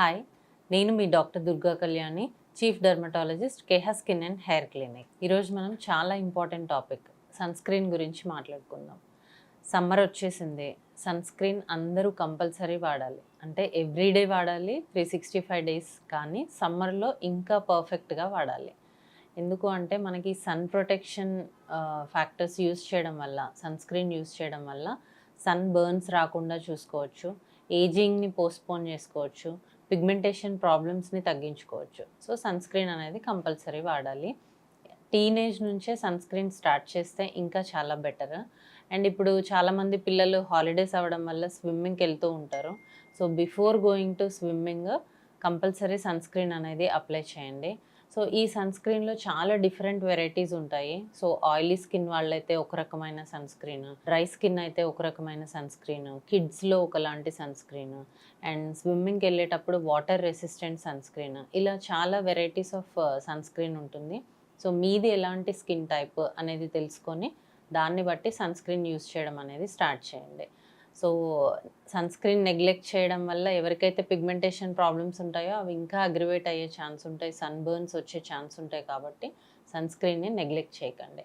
Hi నేను మీ doctor Durga Kalyani chief dermatologist Keha skin and hair clinic. ఈరోజు మనం చాలా ఇంపార్టెంట్ టాపిక్ సన్ స్క్రీన్ గురించి మాట్లాడుకుందాం. సమ్మర్ వచ్చేసింది సన్ స్క్రీన్ అందరూ కంపల్సరీ వాడాలి. అంటే ఎవ్రీడే వాడాలి త్రీ సిక్స్టీ ఫైవ్ డేస్ కానీ సమ్మర్లో ఇంకా పర్ఫెక్ట్గా వాడాలి. ఎందుకు అంటే మనకి సన్ ప్రొటెక్షన్ ఫ్యాక్టర్స్ యూస్ చేయడం వల్ల సన్ స్క్రీన్ యూస్ చేయడం వల్ల సన్ బర్న్స్ రాకుండా చూసుకోవచ్చు ఏజింగ్ని పోస్ట్పోన్ చేసుకోవచ్చు పిగ్మెంటేషన్ ప్రాబ్లమ్స్ని తగ్గించుకోవచ్చు. సో సన్ స్క్రీన్ అనేది కంపల్సరీ వాడాలి. టీనేజ్ నుంచే సన్ స్క్రీన్ స్టార్ట్ చేస్తే ఇంకా చాలా బెటర్ అండ్ ఇప్పుడు చాలామంది పిల్లలు హాలిడేస్ అవ్వడం వల్ల స్విమ్మింగ్కి వెళ్తూ ఉంటారు. So before going to swimming compulsory sunscreen అనేది అప్లై చేయండి. సో ఈ సన్ స్క్రీన్లో చాలా డిఫరెంట్ వెరైటీస్ ఉంటాయి. సో ఆయిలీ స్కిన్ వాళ్ళైతే ఒక రకమైన సన్ స్క్రీన్ డ్రై స్కిన్ అయితే ఒక రకమైన సన్ స్క్రీన్ కిడ్స్లో ఒకలాంటి సన్ స్క్రీన్ అండ్ స్విమ్మింగ్కి వెళ్ళేటప్పుడు వాటర్ రెసిస్టెంట్ సన్ స్క్రీన్. ఇలా చాలా వెరైటీస్ ఆఫ్ సన్ స్క్రీన్ ఉంటుంది. సో మీది ఎలాంటి స్కిన్ టైప్ అనేది తెలుసుకొని దాన్ని బట్టి సన్ స్క్రీన్ యూస్ చేయడం అనేది స్టార్ట్ చేయండి. సో సన్ స్క్రీన్ నెగ్లెక్ట్ చేయడం వల్ల ఎవరికైతే పిగ్మెంటేషన్ ప్రాబ్లమ్స్ ఉంటాయో అవి ఇంకా అగ్రివేట్ అయ్యే ఛాన్స్ ఉంటాయి సన్ బర్న్స్ వచ్చే ఛాన్స్ ఉంటాయి కాబట్టి సన్ స్క్రీన్ని నెగ్లెక్ట్ చేయకండి.